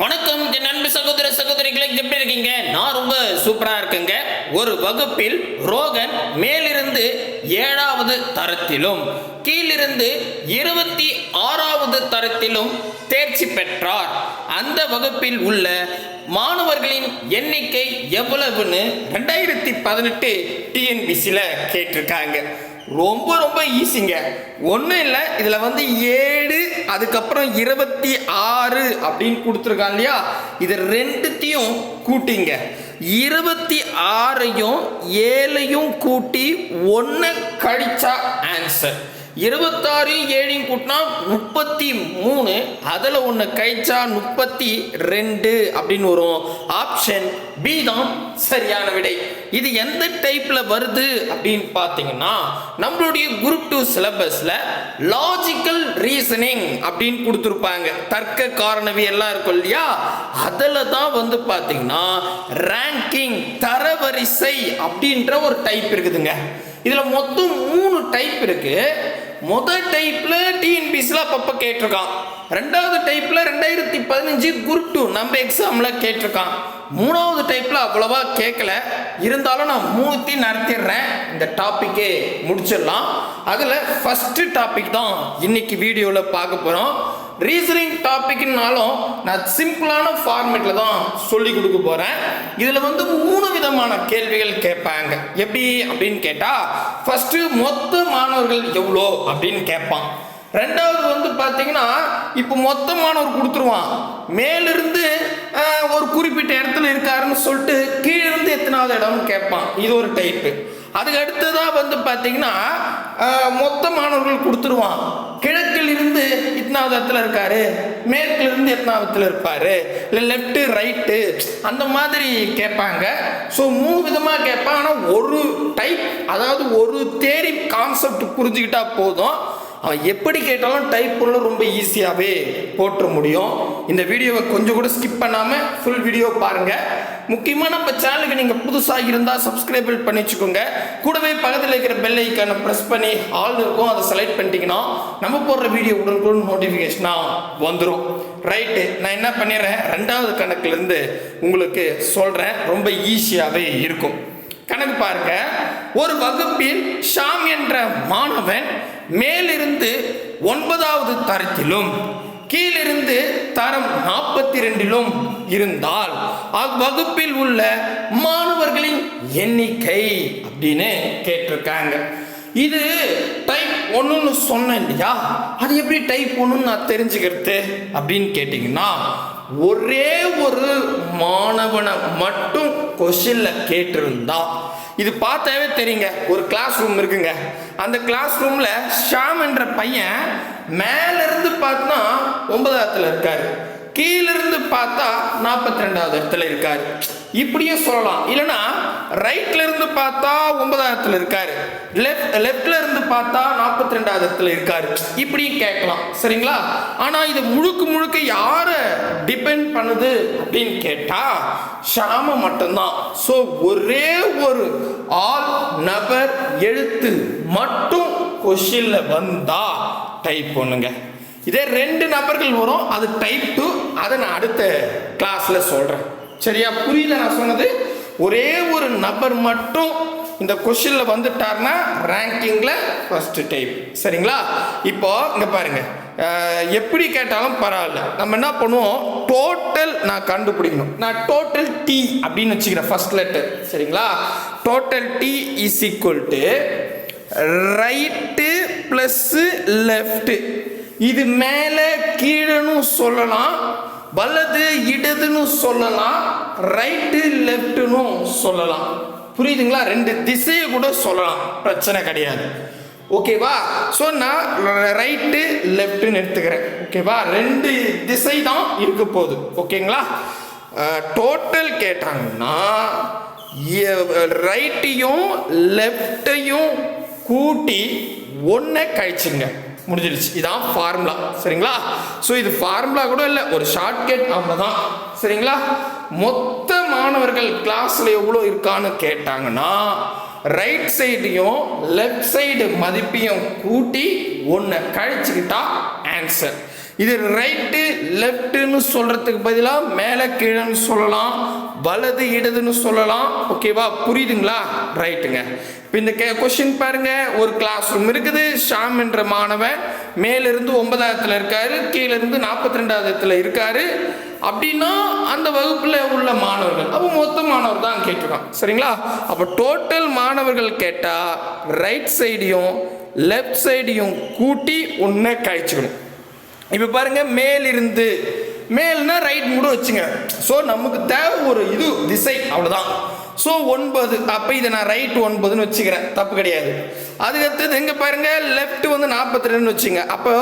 வணக்கம் என் அன்பு சகோதர சகோதரிகளை எப்படி இருக்கீங்க? நான் ரொம்ப சூப்பரா இருக்குங்க. ஒரு வகுப்பில் ரோகன் மேலிருந்து ஏழாவது தரத்திலும் கீழிருந்து இருபத்தி ஆறாவது தரத்திலும் தேர்ச்சி பெற்றார். அந்த வகுப்பில் உள்ள மாணவர்களின் எண்ணிக்கை எவ்வளவுன்னு ரெண்டாயிரத்தி பதினெட்டு டிஎன்பிசியில் கேட்டிருக்காங்க. ரொம்ப ரொம்ப ஈஸிங்க ஒன்றும் இல்லை இதில் வந்து ஏழு அதுக்கப்புறம் இருபத்தி ஆறு அப்படின்னு கொடுத்துருக்கான் இல்லையா? இது ரெண்டுத்தையும் கூட்டிங்க. இருபத்தி ஆறையும் ஏழையும் கூட்டி ஒன்று கழிச்சா ஆன்சர் இருபத்தாறில் ஏழையும் கூட்டினா முப்பத்தி மூணு அதில் ஒன்று கைச்சா முப்பத்தி ரெண்டு அப்படின்னு வரும். ஆப்ஷன் பி தான் சரியான விடை. இது எந்த டைப்பில் வருது அப்படின்னு பார்த்தீங்கன்னா நம்மளுடைய குரூப் டூ சிலபஸில் லாஜிக்கல் ரீசனிங் அப்படின்னு கொடுத்துருப்பாங்க. தர்க்க காரணவி எல்லாம் இருக்கும் இல்லையா? அதில் தான் வந்து பார்த்தீங்கன்னா ரேங்கிங் தரவரிசை அப்படின்ற ஒரு டைப் இருக்குதுங்க. இதில் மொத்தம் மூணு டைப் இருக்குது முதல் டைப்பில் டிஎன்பிசியில் அப்பப்போ கேட்டிருக்கான். ரெண்டாவது டைப்பில் ரெண்டாயிரத்தி பதினஞ்சு குரூப் டூ நம்ம எக்ஸாமில் கேட்டிருக்கான். மூணாவது டைப்பில் அவ்வளோவா கேட்கல இருந்தாலும் நான் மூணுத்தையும் நடத்திடுறேன். இந்த டாப்பிக்கே முடிச்சிடலாம். அதில் ஃபஸ்ட்டு டாபிக் தான் இன்னைக்கு வீடியோவில் பார்க்க போகிறோம் ரீசனிங் டாபிக்னாலும் நான் சிம்பிளான ஃபார்மேட்டில் தான் சொல்லி கொடுக்க போகிறேன் இதில் வந்து மூணு விதமான கேள்விகள் கேட்பாங்க. எப்படி அப்படின்னு கேட்டால் ஃபஸ்ட்டு மொத்த மாணவர்கள் எவ்வளோ அப்படின்னு கேட்பான். ரெண்டாவது வந்து பார்த்தீங்கன்னா இப்போ மொத்த மாணவர் கொடுத்துருவான். மேலிருந்து ஒரு குறிப்பிட்ட இடத்துல இருக்காருன்னு சொல்லிட்டு கீழிருந்து எத்தனாவது இடம்னு கேட்பான். இது ஒரு டைப்பு அதுக்கு அடுத்ததாக வந்து பார்த்தீங்கன்னா மொத்த மாணவர்கள் கொடுத்துருவான். கிழக்கில் இருந்து இத்தனாவதத்தில் இருக்காரு. மேற்குல இருந்து எத்தனாவது இருப்பார். இருப்பாரு இல்லை லெஃப்ட்டு ரைட்டு அந்த மாதிரி கேட்பாங்க. ஸோ மூணு விதமாக கேட்பான். ஆனால் ஒரு டைப் அதாவது ஒரு தேரி கான்செப்ட் புரிஞ்சுக்கிட்டா போதும். அவன் எப்படி கேட்டாலும் டைப் பண்ண ரொம்ப ஈஸியாகவே போட்டுற முடியும். இந்த வீடியோவை கொஞ்சம் கூட ஸ்கிப் பண்ணாமல் ஃபுல் வீடியோ பாருங்கள் முக்கியமாக நம்ம சேனலுக்கு நீங்கள் புதுசாக இருந்தால் சப்ஸ்கிரைபிள் பண்ணி வச்சுக்கோங்க. கூடவே பக்கத்தில் இருக்கிற பெல் ஐக்கானை ப்ரெஸ் பண்ணி ஆல் இருக்கும். அதை செலக்ட் பண்ணிட்டீங்கன்னா நம்ம போடுற வீடியோ உடனுக்குடன் நோட்டிஃபிகேஷனாக வந்துடும் ரைட்டு நான் என்ன பண்ணிடுறேன்? ரெண்டாவது கணக்குலேருந்து உங்களுக்கு சொல்கிறேன் ரொம்ப ஈஸியாகவே இருக்கும். கணக்கு பாருங்க. ஒரு வகுப்பில் ஷாம் என்ற மாணவன் மேலிருந்து ஒன்பதாவது தரத்திலும் கீழிருந்து தரம் நாற்பத்தி ரெண்டிலும் இருந்தால் அவ்வகுப்பில் உள்ள மாணவர்களின் எண்ணிக்கை அப்படின்னு கேட்டிருக்காங்க. இது டைப் ஒன்றுன்னு சொன்னேன் இல்லையா? அது எப்படி டைப் ஒன்றுன்னு நான் தெரிஞ்சுக்கிறது அப்படின்னு கேட்டிங்கன்னா ஒரே ஒரு மாணவனை மட்டும் கொஷினில் கேட்டிருந்தா இது பார்த்தாவே தெரியுங்க. ஒரு கிளாஸ் ரூம் இருக்குங்க. அந்த கிளாஸ் ரூம்ல ஷாம் என்ற பையன் மேல இருந்து பார்த்தா ஒன்பதாவதுல இருக்காரு. கீழிருந்து பார்த்தா நாற்பத்தி ரெண்டாவது இடத்துல இருக்காரு. இப்படியும் சொல்லலாம். இல்லைன்னா ரைட்ல இருந்து பார்த்தா ஒன்பதாயிரத்துல இருக்காரு. லெஃப்ட் லெஃப்ட்ல இருந்து பார்த்தா நாற்பத்தி ரெண்டாவது இடத்துல இருக்காரு. இப்படியும் கேட்கலாம். சரிங்களா? ஆனா இது முழுக்க முழுக்க யாரை டிபெண்ட் பண்ணுது அப்படின்னு கேட்டா ஷாம மட்டும்தான். ஸோ ஒரே ஒரு ஆள் நபர் எழுத்து மட்டும் கொஷின்ல வந்தா டைப் பண்ணுங்க. இதே ரெண்டு நபர்கள் வரும். அது டைப் டூ அதை நான் அடுத்த கிளாஸ்ல சொல்றேன். சரியா புரியல நான் சொன்னது? ஒரே ஒரு நபர் மட்டும் இந்த கொஷின்ல வந்துட்டார்னா ரேங்கிங்கில் ஃபஸ்ட்டு டைப் சரிங்களா? இப்போ இங்கே பாருங்க. எப்படி கேட்டாலும் பரவாயில்ல. நம்ம என்ன பண்ணுவோம்? டோட்டல் நான் கண்டுபிடிக்கணும். நான் டோட்டல் டி அப்படின்னு வச்சுக்கிறேன் ஃபர்ஸ்ட் லெட்டர் சரிங்களா? Total T is equal to right plus left இது மேலே கீழேன்னு சொல்லலாம். வலது இடதுன்னு சொல்லலாம் ரைட்டு லெஃப்ட்னு சொல்லலாம். புரியுதுங்களா? ரெண்டு திசையை கூட சொல்லலாம். பிரச்சனை கிடையாது. ஓகேவா ஸோ நான் ரைட்டு லெஃப்ட்டுன்னு எடுத்துக்கிறேன். ஓகேவா ரெண்டு திசை தான் இருக்க போகுது. ஓகேங்களா டோட்டல் கேட்டாங்கன்னா ரைட்டையும் லெஃப்டையும் கூட்டி ஒன்றை கழிச்சுங்க. முடிஞ்சிடுச்சு இதான் ஃபார்முலா சரிங்களா? ஸோ இது ஃபார்முலா கூட இல்லை ஒரு ஷார்ட்கட் அவ்வளோதான் சரிங்களா? மொத்த மாணவர்கள் கிளாஸில் எவ்வளோ இருக்கான்னு கேட்டாங்கன்னா ரைட் சைடையும் லெஃப்ட் சைடு மதிப்பையும் கூட்டி ஒன்றை கழிச்சுக்கிட்டா ஆன்சர் இது ரைட்டு லெஃப்ட்டுன்னு சொல்கிறதுக்கு பதிலாக மேலே கீழேன்னு சொல்லலாம் வலது இடதுன்னு சொல்லலாம். ஓகேவா புரியுதுங்களா? ரைட்டுங்க இப்போ இந்த கே கொஷின் பாருங்கள் ஒரு கிளாஸ் ரூம் இருக்குது. ஷாம் என்ற மாணவன் மேலிருந்து ஒன்பதாயிரத்தில் இருக்காரு. கீழே இருந்து நாற்பத்தி ரெண்டாயிரத்தில் இருக்காரு. அப்படின்னா அந்த வகுப்பில் உள்ள மாணவர்கள் அப்போ மொத்த மாணவர் தான் கேட்டுருக்கான். சரிங்களா? அப்போ டோட்டல் மாணவர்கள் கேட்டால் ரைட் சைடையும் லெஃப்ட் சைடையும் கூட்டி ஒன்றை கழிச்சுக்கணும். இப்போ பாருங்கள் மேலிருந்து மேல்னா ரைட் மூட வச்சுங்க. ஸோ நமக்கு தேவை ஒரு இது திசை அவ்வளோதான் ஸோ ஒன்பது. அப்போ இதை நான் ரைட் ஒன்பதுன்னு வச்சுக்கிறேன். தப்பு கிடையாது. அதுக்கடுத்தது எங்கே பாருங்க? லெஃப்ட் வந்து நாற்பத்தி ரெண்டுன்னு வச்சுங்க. அப்போ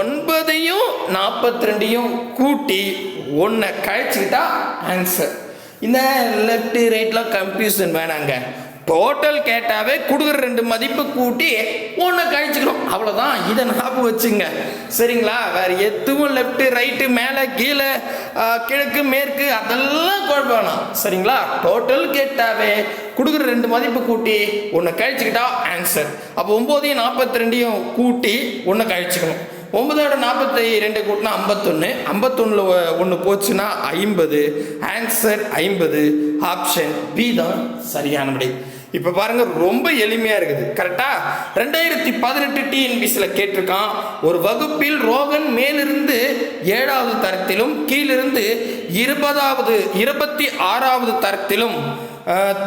ஒன்பதையும் நாற்பத்தி ரெண்டையும் கூட்டி ஒன்றை கழிச்சுக்கிட்டா ஆன்சர் இந்த லெஃப்ட் ரைட்லாம் கன்ஃபியூஷன் வேணாங்க. டோட்டல் கேட்டாவே கொடுக்குற ரெண்டு மதிப்பு கூட்டி ஒன்று கழிச்சுக்கிறோம். அவ்வளோதான் இதை ஞாபகம் வச்சுங்க. சரிங்களா? வேறு எதுவும் லெஃப்ட்டு ரைட்டு மேலே கீழே கிழக்கு மேற்கு அதெல்லாம் குழப்பம் வேணாம். சரிங்களா? டோட்டல் கேட்டாவே கொடுக்குற ரெண்டு மதிப்பு கூட்டி ஒன்று கழிச்சுக்கிட்டா ஆன்சர் அப்போ ஒம்போதையும் நாற்பத்தி ரெண்டையும் கூட்டி ஒன்று கழிச்சுக்கணும். ஒன்பதோட நாற்பத்தி ரெண்டு கூட்டினா ஐம்பத்தொன்று ஐம்பத்தொன்னில் ஒன்று போச்சுன்னா ஐம்பது. ஆன்சர் ஐம்பது. ஆப்ஷன் பி தான் சரியான விடை இப்போ பாருங்க ரொம்ப எளிமையாக இருக்குது. கரெக்டா ரெண்டாயிரத்தி பதினெட்டு டிஎன்பிசியில் கேட்டிருக்கான் ஒரு வகுப்பில் ரோகன் மேலிருந்து ஏழாவது தரத்திலும் கீழிருந்து இருபதாவது இருபத்தி ஆறாவது தரத்திலும்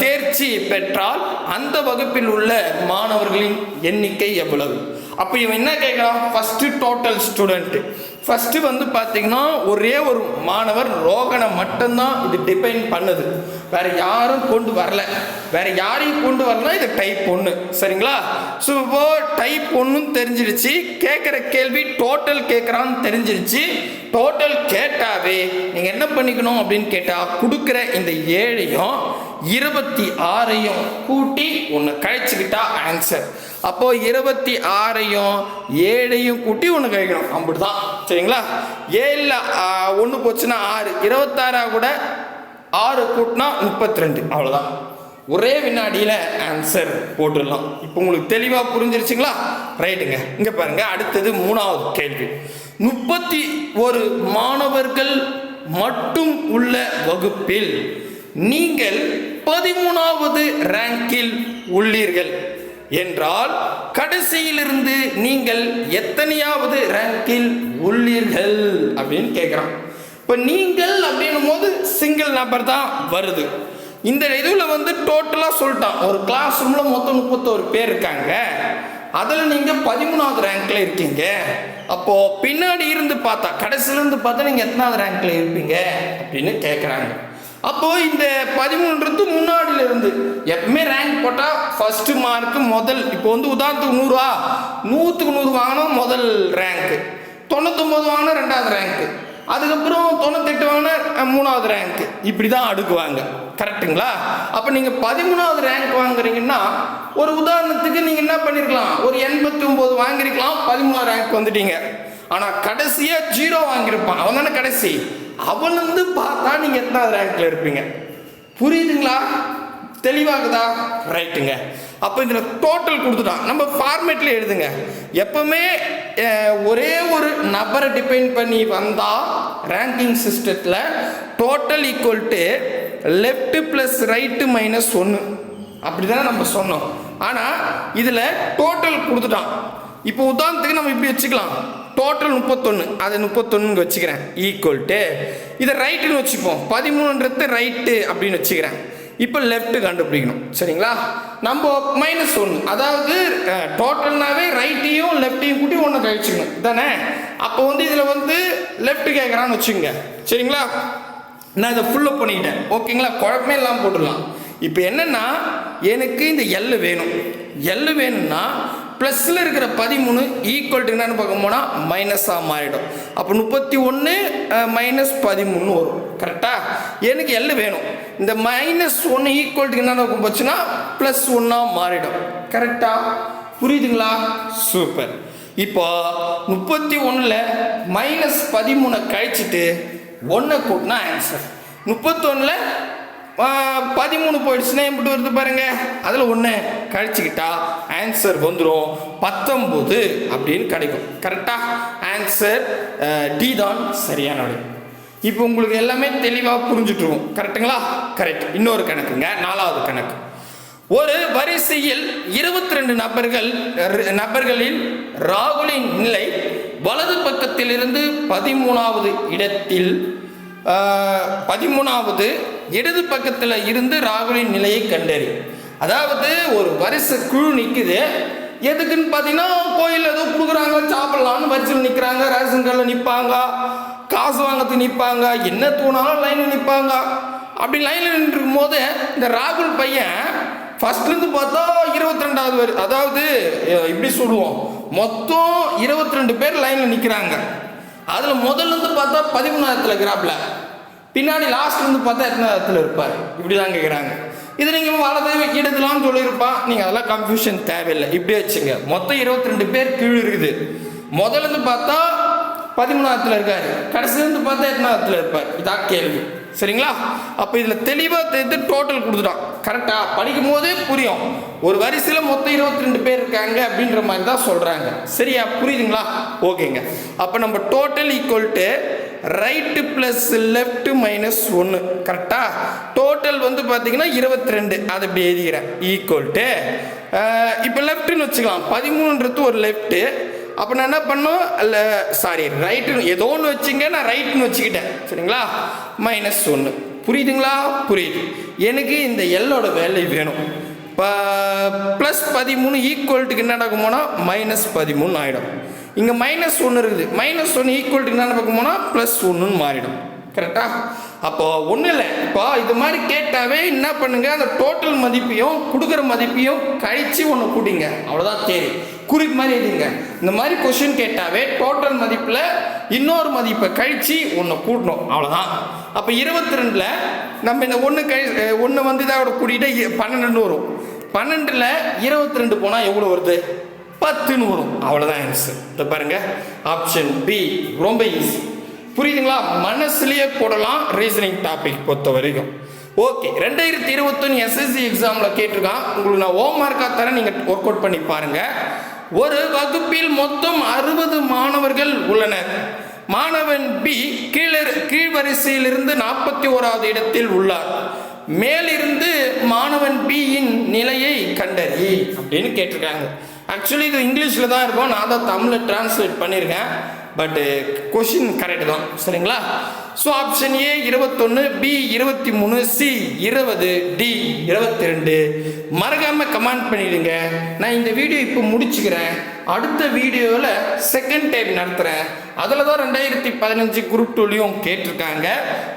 தேர்ச்சி பெற்றால் அந்த வகுப்பில் உள்ள மாணவர்களின் எண்ணிக்கை எவ்வளவு? அப்போ இவன் என்ன கேட்குறான்? ஃபஸ்ட்டு டோட்டல் ஸ்டூடெண்ட்டு ஃபஸ்ட்டு வந்து பார்த்தீங்கன்னா ஒரே ஒரு மாணவர் ரோகனை மட்டும்தான் இது டிபைன் பண்ணுது. வேற யாரும் கொண்டு வரல. வேற யாரையும் கொண்டு வரல இது டைப் ஒன்று சரிங்களா? ஸோ இப்போ டைப் ஒன்றுன்னு தெரிஞ்சிருச்சு. கேட்குற கேள்வி டோட்டல் கேட்குறான்னு தெரிஞ்சிருச்சு. டோட்டல் கேட்டாவே நீங்கள் என்ன பண்ணிக்கணும் அப்படின்னு கேட்டால் கொடுக்குற இந்த ஏழையும் இருபத்தி ஆறையும் கூட்டி ஒன்று கழிச்சுக்கிட்டா ஆன்சர் அப்போ இருபத்தி ஆறையும் ஏழையும் கூட்டி ஒன்று கழிக்கணும். அப்படிதான். சரிங்களா? ஏழில் ஒன்று போச்சுன்னா ஆறு. இருபத்தாறாக கூட ஆறு கூட்டினா முப்பத்தி ரெண்டு அவ்வளோதான் ஒரே வினாடியில் ஆன்சர் போட்டுடலாம். இப்போ உங்களுக்கு தெளிவாக புரிஞ்சிருச்சுங்களா? ரைட்டுங்க. இங்கே பாருங்கள் அடுத்தது மூணாவது கேள்வி. முப்பத்தி ஒரு மாணவர்கள் மட்டும் உள்ள வகுப்பில் நீங்கள் பதிமூணாவது ரேங்கில் உள்ளீர்கள். என்றால் கடைசியிலிருந்து நீங்கள் எத்தனையாவது ரேங்கில் உள்ளீர்கள் அப்படின்னு கேட்குறான் இப்போ நீங்கள் அப்படின்னும் போது சிங்கிள் நபர் தான் வருது. இந்த இதில் வந்து டோட்டலாக சொல்லிட்டான். ஒரு கிளாஸ் ரூமில் மொத்தம் முப்பத்தோரு பேர் இருக்காங்க. அதில் நீங்கள் பதிமூணாவது ரேங்க்கில் இருக்கீங்க. அப்போது பின்னாடி இருந்து பார்த்தா கடைசியிலேருந்து பார்த்தா நீங்கள் எத்தனாவது ரேங்கில் இருப்பீங்க? அப்படின்னு கேட்குறாங்க அப்போ இந்த பதிமூன்றது முன்னாடில இருந்து எப்பவுமே ரேங்க் போட்டால் ஃபர்ஸ்ட் மார்க் முதல் இப்போ வந்து உதாரணத்துக்கு நூறுவா நூற்றுக்கு நூறு வாங்கினோம் முதல் ரேங்க்கு தொண்ணூத்தொம்பது வாங்கினா ரெண்டாவது ரேங்க்கு அதுக்கப்புறம் தொண்ணூத்தெட்டு வாங்கினா மூணாவது ரேங்க் இப்படி தான் அடுக்குவாங்க. கரெக்ட்டுங்களா அப்போ நீங்கள் பதிமூணாவது ரேங்க் வாங்குறீங்கன்னா ஒரு உதாரணத்துக்கு நீங்கள் என்ன பண்ணிருக்கலாம்? ஒரு எண்பத்தி ஒம்பது வாங்கியிருக்கலாம் பதிமூணாவது ரேங்க் வந்துட்டீங்க. ஆனால் கடைசியாக ஜீரோ வாங்கியிருப்பான். அவன் தானே கடைசி. அவன் வந்து பார்த்தா நீங்கள் எத்தனாவது ரேங்கில் இருப்பீங்க? புரியுதுங்களா? தெளிவாகுதா? ரைட்டுங்க அப்போ இதில் டோட்டல் கொடுத்துட்டான். நம்ம ஃபார்மேட்டில் எழுதுங்க. எப்பவுமே ஒரே ஒரு நபரை டிபெண்ட் பண்ணி வந்தால் ரேங்கிங் சிஸ்டத்தில் total equal to left plus right minus ஒன்று அப்படி தானே நம்ம சொன்னோம். ஆனால் இதில் டோட்டல் கொடுத்துட்டான். இப்போ உதாரணத்துக்கு நம்ம இப்படி வச்சுக்கலாம். டோட்டல் முப்பத்தொன்று அதை முப்பத்தொன்னு வச்சுக்கிறேன். ஈக்குவல் டு இதை ரைட்டுன்னு வச்சுப்போம். பதிமூணுன்றது ரைட்டு அப்படின்னு வச்சுக்கிறேன். இப்போ லெஃப்ட்டு கண்டுபிடிக்கணும். சரிங்களா? நம்ம மைனஸ் ஒன்று அதாவது டோட்டல்னாவே ரைட்டையும் லெஃப்ட்டையும் கூட்டி ஒன்று கழிச்சுக்கணும். தானே அப்போ வந்து இதில் வந்து லெஃப்ட் கேட்குறான்னு வச்சுங்க சரிங்களா? நான் இதை ஃபுல்லப் பண்ணிக்கிட்டேன். ஓகேங்களா? குழப்பமே இல்லாமல் போட்டுடலாம். இப்போ என்னென்னா எனக்கு இந்த எல்லு வேணும். எல்லு வேணும்னா ப்ளஸில் இருக்கிற பதிமூணு ஈக்குவல் டு என்னன்னு பார்க்க போனால் மைனஸாக மாறிடும். அப்போ முப்பத்தி ஒன்று மைனஸ் பதிமூணு வரும். கரெக்டாக எனக்கு எல் வேணும். இந்த மைனஸ் ஒன்று ஈக்குவல் டு என்னென்ன போச்சுன்னா ப்ளஸ் ஒன்னாக மாறிடும். கரெக்டாக புரியுதுங்களா? சூப்பர் இப்போ முப்பத்தி ஒன்றில் மைனஸ் பதிமூணை கழிச்சிட்டு ஒன்றை கூட்டினா ஆன்சர் முப்பத்தொன்னில் பதிமூணு போயிடுச்சுன்னா எப்படி வருது பாருங்கள் அதில் ஒன்று கழிச்சுக்கிட்டா ஆன்சர் வந்துடும் பத்தொம்போது அப்படின்னு கிடைக்கும். கரெக்டாக ஆன்சர் டி தான் சரியான விடை இப்போ உங்களுக்கு எல்லாமே தெளிவாக புரிஞ்சுட்ருவோம் கரெக்டுங்களா கரெக்ட் இன்னொரு கணக்குங்க. நாலாவது கணக்கு. ஒரு வரிசையில் இருபத்தி ரெண்டு நபர்கள் நபர்களில் ராகுலின் நிலை வலது பக்கத்திலிருந்து பதிமூணாவது இடத்தில் பதிமூணாவது இடது பக்கத்தில் இருந்து ராகுலின் நிலையை கண்டறி. அதாவது ஒரு வரிசை குழு நிற்குது எதுக்குன்னு பார்த்தீங்கன்னா கோயில் ஏதோ கொடுக்குறாங்க சாப்பிட்லான்னு வரிசையில் நிற்கிறாங்க ரேஷன் கடையில் நிற்பாங்க காசு வாங்கறதுக்கு நிற்பாங்க என்ன தூணாலும் லைனில் நிற்பாங்க அப்படி லைனில் நின்றுக்கும் போது இந்த ராகுல் பையன் ஃபர்ஸ்ட்லேருந்து பார்த்தா இருபத்தி ரெண்டாவது வரி அதாவது இப்படி சொல்லுவோம். மொத்தம் இருபத்தி ரெண்டு பேர் லைனில் நிற்கிறாங்க அதில் முதல்ல இருந்து பார்த்தா பதிமூணாயிரத்தில் இருக்கிறாப்புல. பின்னாடி லாஸ்ட்ல வந்து பார்த்தா எத்தனை இடத்துல இருப்பார்? இப்படி தான் கேட்குறாங்க இது நீங்கள் வலது இடத்துலாம்னு சொல்லியிருப்பான் நீங்கள் அதெல்லாம் கன்ஃபியூஷன் தேவையில்லை. இப்படியே வச்சுங்க. மொத்தம் இருபத்தி ரெண்டு பேர் கீழ் இருக்குது. முதல்ல இருந்து பார்த்தா பதிமூணாயிரத்தில் இருக்கார். கடைசிலேருந்து பார்த்தா எத்தனாயிரத்தில் இருப்பார்? இதான் கேள்வி. சரிங்களா? அப்போ இதில் தெளிவாக தெரிந்து டோட்டல் கொடுத்துட்டான். கரெக்டாக படிக்கும் போதே புரியும். ஒரு வரிசையில் மொத்தம் இருபத்தி ரெண்டு பேர் இருக்காங்க அப்படின்ற மாதிரி தான் சொல்கிறாங்க சரியா? புரியுதுங்களா? ஓகேங்க. அப்போ நம்ம total equal to right plus left minus ஒன்று கரெக்டாக டோட்டல் வந்து பார்த்தீங்கன்னா இருபத்தி ரெண்டு அதை இப்படி எழுதிக்கிறேன். ஈக்குவல் டு இப்போ லெஃப்ட்டுன்னு வச்சுக்கலாம். பதிமூணுன்றது ஒரு லெஃப்ட்டு அப்போ நான் என்ன பண்ணோம்? இல்லை சாரி ரைட்டுன்னு ஏதோ ஒன்று வச்சுங்க நான் ரைட்டுன்னு வச்சுக்கிட்டேன். சரிங்களா? மைனஸ் ஒன்று புரியுதுங்களா? புரியுது. எனக்கு இந்த எல்லோட வேல்யூ வேணும். இப்போ ப்ளஸ் பதிமூணு ஈக்குவல்ட்டுக்கு என்ன நடக்குமோனா? மைனஸ் பதிமூணு ஆகிடும் இங்கே மைனஸ் ஒன்று இருக்குது. மைனஸ் ஒன்று ஈக்குவல்ட்டுக்கு என்னென்னு பார்க்க போனால் ப்ளஸ் ஒன்றுன்னு மாறிடும். கரெக்டா அப்போ ஒன்றும் இல்லை. இப்போ இது மாதிரி கேட்டாவே என்ன பண்ணுங்க? அந்த டோட்டல் மதிப்பையும் கொடுக்குற மதிப்பையும் கழித்து ஒன்று கூட்டிங்க. அவ்வளோதான் தேவை குறி மாதிரி எழுதிங்க. இந்த மாதிரி கொஷின் கேட்டாவே டோட்டல் மதிப்பில் இன்னொரு மதிப்பை கழித்து ஒன்று கூட்டணும். அவ்வளோதான் அப்போ இருபத்தி ரெண்டில் நம்ம இந்த ஒன்று கழி ஒன்று வந்து இதோட கூட்டிகிட்டு பன்னெண்டுன்னு வரும். பன்னெண்டில் இருபத்தி ரெண்டு போனால் எவ்வளோ வருது? பத்துன்னு வரும். அவ்வளோதான் ஆன்சர் இதை பாருங்க. ஆப்ஷன் பி ரொம்ப ஈஸி புரியுதுங்களா? மனசுலேயே போடலாம். ரீசனிங் டாபிக் பொறுத்த வரைக்கும் ஓகே ரெண்டாயிரத்தி இருபத்தொன்று எஸ்எஸ்சி எக்ஸாமில் கேட்டிருக்கான். உங்களுக்கு நான் ஹோம் மார்க்காக தரேன் நீங்கள் ஒர்க் அவுட் பண்ணி பாருங்கள் ஒரு வகுப்பில் மொத்தம் அறுபது மாணவர்கள் உள்ளனர். மாணவன் பி கீழ கீழ்வரிசையிலிருந்து நாற்பத்தி ஓராவது இடத்தில் உள்ளார். மேலிருந்து மாணவன் பியின் நிலையை கண்டறி அப்படின்னு கேட்டிருக்காங்க. ஆக்சுவலி இது இங்கிலீஷில் தான் இருக்கும். நான் தான் தமிழில் டிரான்ஸ்லேட் பண்ணியிருக்கேன் பட்டு கொஷின் கரெக்டு தான். சரிங்களா? ஸோ ஆப்ஷன் ஏ இருபத்தொன்று பி இருபத்தி மூணு சி இருபது டி இருபத்தி ரெண்டு மறக்காமல் கமெண்ட் பண்ணிடுங்க. நான் இந்த வீடியோ இப்போ முடிச்சுக்கிறேன். அடுத்த வீடியோவில் செகண்ட் டைம் நடத்துகிறேன் அதில் தான் ரெண்டாயிரத்தி பதினஞ்சு குரூப் டூலையும் கேட்டிருக்காங்க.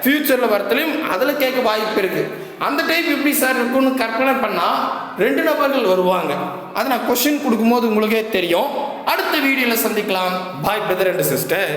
ஃப்யூச்சரில் வரத்துலையும் அதில் கேட்க வாய்ப்பு இருக்குது அந்த டைப் எப்படி சார் இருக்கும்னு கற்பனை பண்ணால் ரெண்டு நபர்கள் வருவாங்க. அதை நான் கொஷின் கொடுக்கும்போது உங்களுக்கே தெரியும். அடுத்த வீடியோவில் சந்திக்கலாம். பாய் பிரதர் அண்ட் சிஸ்டர்